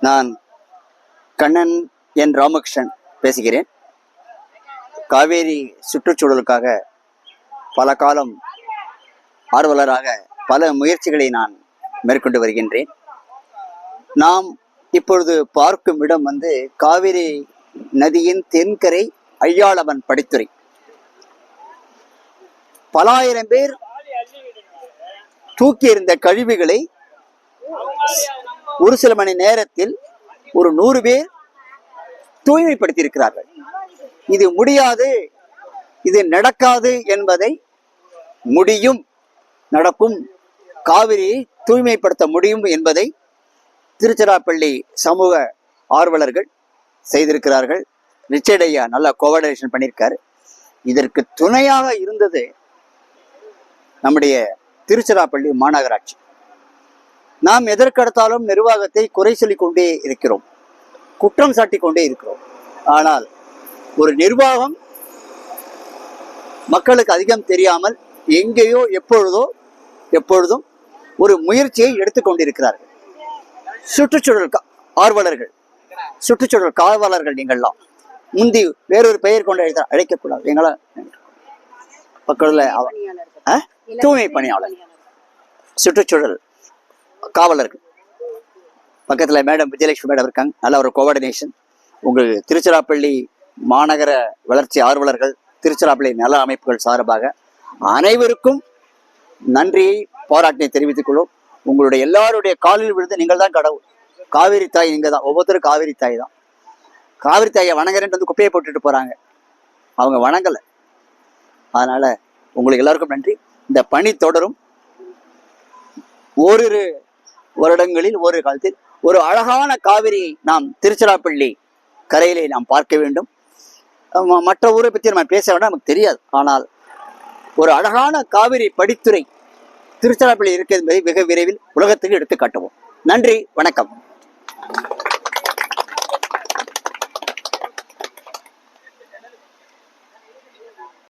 நான் கண்ணன் என் ராமகிருஷ்ணன் பேசுகிறேன். காவேரி சுற்றுச்சூழலுக்காக பல காலம் ஆர்வலராக பல முயற்சிகளை நான் மேற்கொண்டு வருகின்றேன். நாம் இப்பொழுது பார்க்கும் இடம் வந்து காவிரி நதியின் தென்கரை ஐயாளவன் படித்துறை. பலாயிரம் பேர் தூக்கி கழிவுகளை ஒரு சில மணி நேரத்தில் ஒரு நூறு பேர் தூய்மைப்படுத்தி இருக்கிறார்கள் இது முடியாது இது நடக்காது என்பதை முடியும் நடக்கும். காவிரியை தூய்மைப்படுத்த முடியும் என்பதை திருச்சிராப்பள்ளி சமூக ஆர்வலர்கள் செய்திருக்கிறார்கள். ரிச்சர்டையா நல்லா கோஆர்டினேஷன் பண்ணியிருக்காரு. இதற்கு துணையாக இருந்தது நம்முடைய திருச்சிராப்பள்ளி மாநகராட்சி. நாம் எதற்கெடுத்தாலும் நிர்வாகத்தை குறை சொல்லிக் கொண்டே இருக்கிறோம். குற்றம் சாட்டி கொண்டே இருக்கிறோம். ஆனால் ஒரு நிர்வாகம் மக்களுக்கு அதிகம் தெரியாமல் எங்கேயோ எப்பொழுதோ எப்பொழுதும் ஒரு முயற்சியை எடுத்துக்கொண்டிருக்கிறார்கள். சுற்றுச்சூழல் கா- ஆர்வலர்கள் சுற்றுச்சூழல் காவலர்கள் நீங்கள்லாம் முந்தி வேறொரு பெயர் கொண்டு அழைக்கக்கூடாது. எங்களா பக்கத்தில் தூய்மை பணியாளர் சுற்றுச்சூழல் காவலர்கள். பக்கத்தில் மேடம் விஜயலட்சுமி மேடம் இருக்காங்க. நல்ல ஒரு கோஆர்டினேஷன் உங்கள் திருச்சிராப்பள்ளி மாநகர வளர்ச்சி ஆர்வலர்கள் திருச்சிராப்பள்ளி நல அமைப்புகள் சார்பாக அனைவருக்கும் நன்றியை பாராட்டினை தெரிவித்துக் கொள்வோம். உங்களுடைய எல்லாருடைய காலில் விழுந்து நீங்கள் தான் கடவுள். காவிரி தாய் நீங்கள் தான். ஒவ்வொருத்தரும் காவிரி தாய் தான். காவிரி தாயை வணங்குறேன்ட்டு வந்து குப்பையை போட்டுட்டு போகிறாங்க அவங்க வணங்கலை. அதனால உங்களுக்கு எல்லாருக்கும் நன்றி. இந்த பணி தொடரும். ஓரிரு வருடங்களில் ஒரு காலத்தில் ஒரு அழகான காவிரியை நாம் திருச்சிராப்பள்ளி கரையிலே நாம் பார்க்க வேண்டும். மற்ற ஊரை பற்றி நம்ம பேச வேண்டாம் நமக்கு தெரியாது. ஆனால் ஒரு அழகான காவிரி படித்துறை திருச்சிராப்பள்ளி இருக்கிறது என்பதை மிக விரைவில் உலகத்துக்கு எடுத்து காட்டுவோம். நன்றி வணக்கம்.